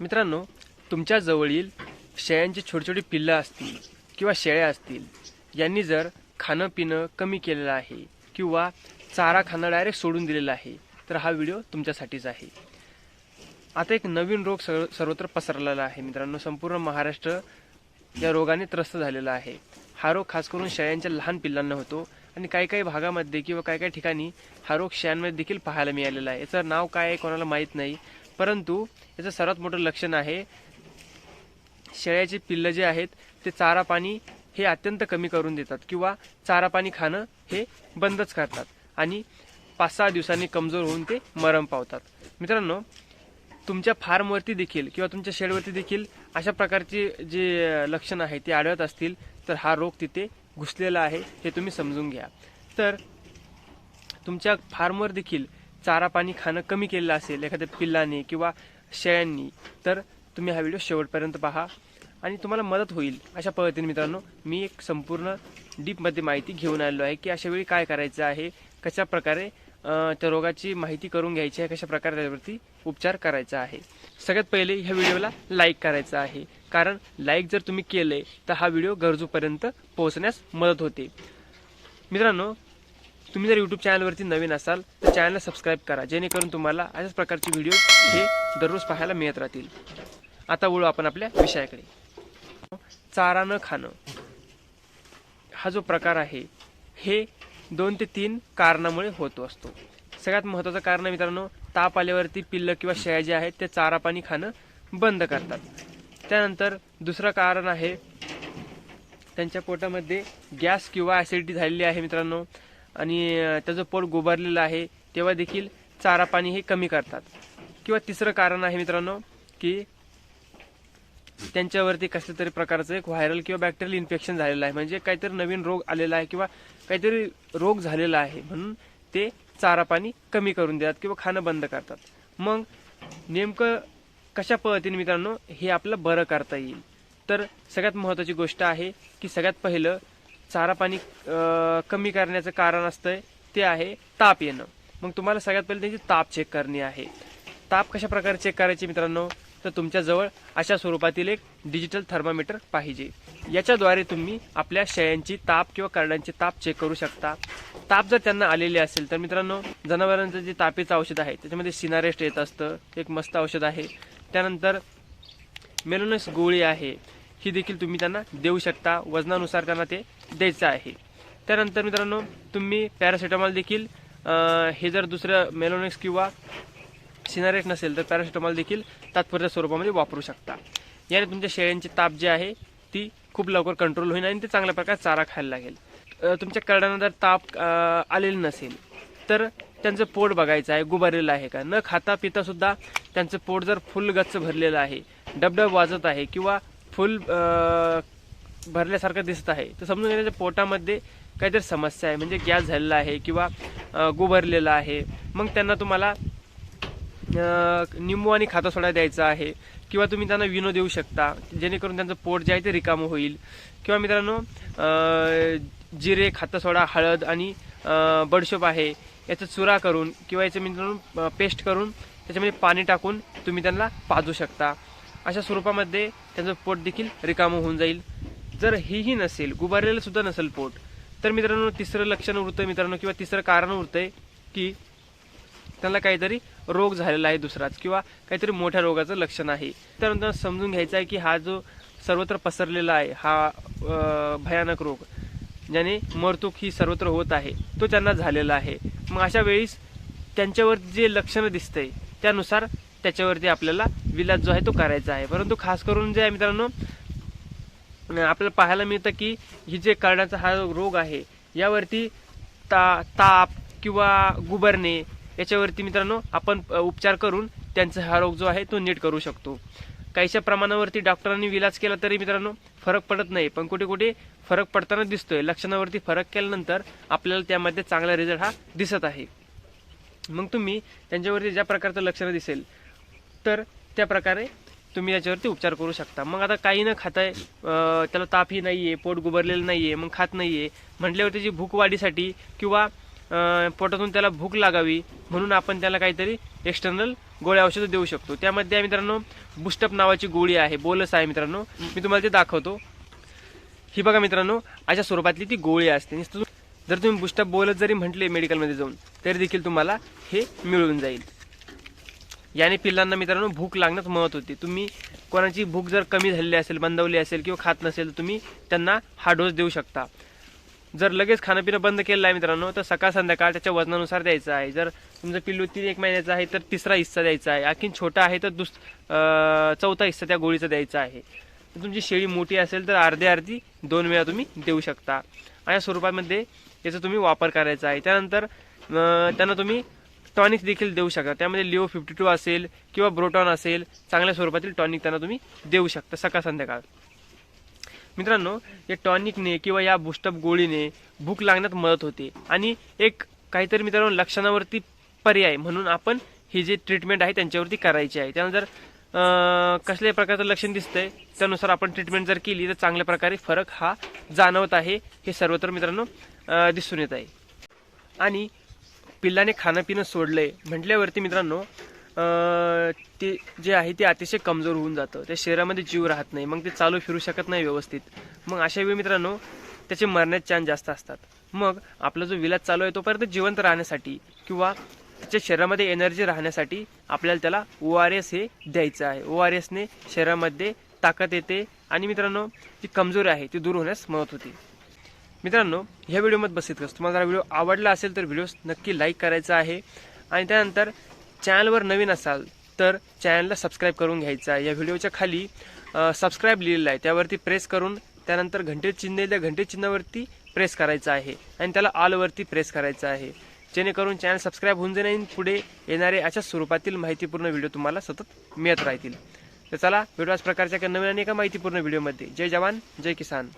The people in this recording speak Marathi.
मित्रांनो तुमच्या जवळील शेळ्यांची छोटी छोटी पिल्लं असतील किंवा शेळ्या असतील यांनी जर खाणं पिणं कमी केलेलं आहे किंवा चारा खाणं डायरेक्ट सोडून दिलेलं आहे तर हा व्हिडिओ तुमच्यासाठीच आहे. आता एक नवीन रोग सर्व सर्वत्र पसरलेला आहे मित्रांनो. संपूर्ण महाराष्ट्र या रोगाने त्रस्त झालेला आहे. हा रोग खास करून शेळ्यांच्या लहान पिल्लांना होतो आणि काही काही भागामध्ये किंवा काही काही ठिकाणी हा रोग शेळ्यांमध्ये देखील पाहायला मिळालेला आहे. याचं नाव काय आहे कोणाला माहीत नाही. परंतु याचं सर्वात मोठं लक्षण आहे शेळ्याचे पिल्लं जे आहेत ते चारा पाणी हे अत्यंत कमी करून देतात किंवा चारा पाणी खाणं हे बंदच करतात आणि पाच सहा दिवसांनी कमजोर होऊन ते मरण पावतात. मित्रांनो तुमच्या फार्मवरती देखील किंवा तुमच्या शेडवरती देखील अशा प्रकारची जे लक्षणं आहे ते आढळत असतील तर हा रोग तिथे घुसलेला आहे हे तुम्ही समजून घ्या. तर तुमच्या फार्मवर देखील चारा पाणी खाणं कमी केलेलं असेल एखाद्या पिल्लाने किंवा शेळ्यांनी तर तुम्ही हा व्हिडिओ शेवटपर्यंत पहा आणि तुम्हाला मदत होईल. अशा पद्धतीने मित्रांनो मी एक संपूर्ण डीपमध्ये माहिती घेऊन आलेलो आहे की अशा वेळी काय करायचं आहे कशा प्रकारे त्या रोगाची माहिती करून घ्यायची आहे कशा प्रकारे त्याच्यावरती उपचार करायचा आहे. सगळ्यात पहिले ह्या व्हिडिओला लाईक करायचं आहे. कारण लाईक जर तुम्ही केले तर हा व्हिडिओ गरजूपर्यंत पोहोचण्यास मदत होते. मित्रांनो तुम्ही जर यूट्यूब चॅनलवरती नवीन असाल तर चॅनलला सबस्क्राईब करा जेणेकरून तुम्हाला अशाच प्रकारचे व्हिडिओ हे दररोज पाहायला मिळत राहतील. आता वळू आपण आपल्या विषयाकडे. चारा न खाणं. हा जो प्रकार आहे हे दोन ते तीन कारणामुळे होतो असतो. सगळ्यात महत्त्वाचं कारण आहे मित्रांनो ताप आल्यावरती पिल्लं किंवा शेळ्या जे आहेत ते चारा पाणी खाणं बंद करतात. त्यानंतर दुसरं कारण आहे त्यांच्या पोटामध्ये गॅस किंवा ॲसिडिटी झालेली आहे मित्रांनो. आणि त्याचं पोट गोबारलेलं आहे तेव्हा देखील चारा पाणी हे कमी करतात. किंवा तिसरं कारण आहे मित्रांनो की त्यांच्यावरती कसल्या तरी प्रकारचं एक व्हायरल किंवा बॅक्टेरियल इन्फेक्शन झालेलं आहे. म्हणजे काहीतरी नवीन रोग आलेला आहे किंवा काहीतरी रोग झालेला आहे म्हणून ते चारा पाणी कमी करून देतात किंवा खाणं बंद करतात. मग नेमकं कशा पद्धतीने मित्रांनो हे आपलं बरं करता येईल? तर सगळ्यात महत्त्वाची गोष्ट आहे की सगळ्यात पहिलं चारा पाणी कमी करण्याचं कारण असतंय ते आहे ताप येणं. मग तुम्हाला सगळ्यात पहिले त्यांची ताप चेक करणे आहे. ताप कशा प्रकारे चेक करायचे मित्रांनो? तर तुमच्याजवळ अशा स्वरूपातील एक डिजिटल थर्मामीटर पाहिजे. याच्याद्वारे तुम्ही आपल्या शेळ्यांची ताप किंवा करड्यांची ताप चेक करू शकता. ताप जर त्यांना आलेले असेल तर मित्रांनो जनावरांचं जे तापेचं औषध आहे त्याच्यामध्ये सिनारेस्ट येत असतं. एक मस्त औषध आहे. त्यानंतर मेलोनस गोळी आहे. ही देखील तुम्ही त्यांना देऊ शकता. वजनानुसार त्यांना ते द्यायचं आहे. त्यानंतर मित्रांनो तुम्ही पॅरासिटामॉल देखील हे जर दुसरं मेलोनेक्स किंवा सिनारेट नसेल तर पॅरासिटामॉल देखील तात्पुरत्या स्वरूपामध्ये वापरू शकता. याने तुमच्या शेळ्यांची ताप जी आहे ती खूप लवकर कंट्रोल होईल आणि ते चांगल्या प्रकारे चारा खायला लागेल. तुमच्या करड्यांना जर ताप आलेली आलेला नसेल तर त्यांचं पोट बघायचं आहे गुबारलेलं आहे का? न खाता पिता सुद्धा त्यांचं पोट जर फुल गच्च भरलेलं आहे डबडब वाजत आहे किंवा फुल भरल्यासारखं दिसत आहे. तर समजून घ्या त्याच्या पोटामध्ये काहीतरी समस्या आहे. म्हणजे गॅस झालेला आहे किंवा अं, गुबरलेला आहे. मग त्यांना तुम्हाला निंबू आणि खाता सोडा द्यायचा आहे. किंवा तुम्ही त्यांना विनो देऊ शकता. जेणेकरून त्यांचं पोट जे आहे ते रिकामं होईल. किंवा मित्रांनो जिरे खाता सोडा हळद आणि बडशोप आहे. याचा चुरा करून किंवा याचं मित्रांनो पेस्ट करून त्याच्यामध्ये पाणी टाकून तुम्ही त्यांना पाजू शकता. अशा स्वरूपामध्ये त्यांचं पोट देखील रिकामं होऊन जाईल. जर हेही नसेल गुबारलेलं सुद्धा नसेल पोट तर मित्रांनो तिसरं लक्षण उरतं मित्रांनो किंवा तिसरं कारण उरतंय की त्यांना काहीतरी रोग झालेला आहे दुसराच किंवा काहीतरी मोठ्या रोगाचं लक्षण आहे. त्यानंतर समजून घ्यायचं आहे की हा जो सर्वत्र पसरलेला आहे हा भयानक रोग ज्याने मरतूक ही सर्वत्र होत आहे तो त्यांना झालेला आहे. मग अशा वेळीस त्यांच्यावर जे लक्षणं दिसतंय त्यानुसार त्याच्यावरती आपल्याला विलाज जो आहे तो करायचा आहे. परंतु खास करून जे आहे मित्रांनो आपल्याला पाहायला मिळतं की ही जे करण्याचा हा रोग आहे यावरती ता ताप किंवा गुबरणे याच्यावरती मित्रांनो आपण उपचार करून त्यांचा हा रोग जो आहे तो नीट करू शकतो. काहीशा प्रमाणावरती डॉक्टरांनी इलाज केला तरी मित्रांनो फरक पडत नाही. पण कुठे कुठे फरक पडताना दिसतोय. लक्षणावरती फरक केल्यानंतर आपल्याला त्यामध्ये चांगला रिझल्ट हा दिसत आहे. मग तुम्ही त्यांच्यावरती ज्या प्रकारचं लक्षणं दिसेल तर त्या प्रकारे तुम्ही याच्यावरती उपचार करू शकता. मग आता काही न खाताय त्याला तापही नाही आहे पोट गुबरलेलं नाही आहे मग खात नाही आहे म्हटल्यावर त्याची भूक वाढीसाठी किंवा पोटातून त्याला भूक लागावी म्हणून आपण त्याला काहीतरी एक्सटर्नल गोळ्या औषधं देऊ शकतो. त्यामध्ये मित्रांनो बुस्टअप नावाची गोळी आहे बोलस आहे मित्रांनो. मी तुम्हाला ते दाखवतो. ही बघा मित्रांनो अशा स्वरूपातली ती गोळी असते. जर तुम्ही बुस्टअप बोलत जरी म्हटले मेडिकलमध्ये जाऊन तरी देखील तुम्हाला हे मिळून जाईल. याने पिल्लांना मित्रांनो भूक लागण्यात मदत होते. तुम्ही कोणाची भूक जर कमी झालेली असेल बंदवली असेल किंवा खात नसेल तर तुम्ही त्यांना हा डोस देऊ शकता. जर लगेच खाणंपिणं बंद केलं आहे मित्रांनो तर सकाळ संध्याकाळ त्याच्या वजनानुसार द्यायचं आहे. जर तुमचं पिल्लू तीन एक महिन्याचं आहे तर तिसरा हिस्सा द्यायचा आहे. आणखीन छोटा आहे तर दुस चौथा हिस्सा त्या गोळीचा द्यायचा आहे. तर तुमची शेळी मोठी असेल तर अर्धी अर्धी दोन वेळा तुम्ही देऊ शकता. अशा स्वरूपामध्ये याचा तुम्ही वापर करायचा आहे. त्यानंतर त्यांना तुम्ही टॉनिक देखील देऊ शकता. त्यामध्ये लिओ फिफ्टी टू असेल किंवा ब्रोटॉन असेल चांगल्या स्वरूपातील टॉनिक त्यांना तुम्ही देऊ शकता सकाळ संध्याकाळ. मित्रांनो या टॉनिकने किंवा या बुस्टअप गोळीने भूक लागण्यात मदत होते. आणि एक काहीतरी मित्रांनो लक्षणावरती पर्याय म्हणून आपण ही जे ट्रीटमेंट आहे त्यांच्यावरती करायची आहे. त्यानंतर कसल्याही प्रकारचं लक्षण दिसतंय त्यानुसार आपण ट्रीटमेंट जर केली तर चांगल्या प्रकारे फरक हा जाणवत आहे हे सर्वत्र मित्रांनो दिसून येत आहे. आणि पिल्लाने खाणं पिणं सोडलंय. म्हटल्यावरती मित्रांनो ते जे आहे ते अतिशय कमजोर होऊन जातं. त्या शरीरामध्ये जीव राहत नाही. मग ते चालू फिरू शकत नाही व्यवस्थित. मग अशा वेळी मित्रांनो त्याचे मरण्याचे चान्स जास्त असतात. मग आपला जो विलाज चालू आहे तोपर्यंत जिवंत राहण्यासाठी किंवा त्याच्या शरीरामध्ये एनर्जी राहण्यासाठी आपल्याला त्याला ओ आर एस हे द्यायचं आहे. ओ आर एसने शरीरामध्ये ताकद येते आणि मित्रांनो जी कमजोरी आहे ती दूर होण्यास मदत होते. मित्रांनो ह्या व्हिडिओमध्ये बस कस तुम्हाला जर व्हिडिओ आवडला असेल तर व्हिडिओ नक्की लाईक करायचा आहे. आणि त्यानंतर चॅनलवर नवीन असाल तर चॅनलला सबस्क्राईब करून घ्यायचा आहे. या व्हिडिओच्या खाली सबस्क्राईब लिहिलेलं आहे. त्यावरती प्रेस करून त्यानंतर घंटे चिन्ह त्या घंटे चिन्हावरती प्रेस करायचं आहे. आणि त्याला ऑलवरती प्रेस करायचं आहे. जेणेकरून चॅनल सबस्क्राईब होऊन जाईल आणि पुढे येणारे अशा स्वरूपातील माहितीपूर्ण व्हिडिओ तुम्हाला सतत मिळत राहतील. तर चला व्हिडिओ प्रकारच्या एका नवीन आणि एका माहितीपूर्ण व्हिडिओमध्ये जय जवान जय किसान.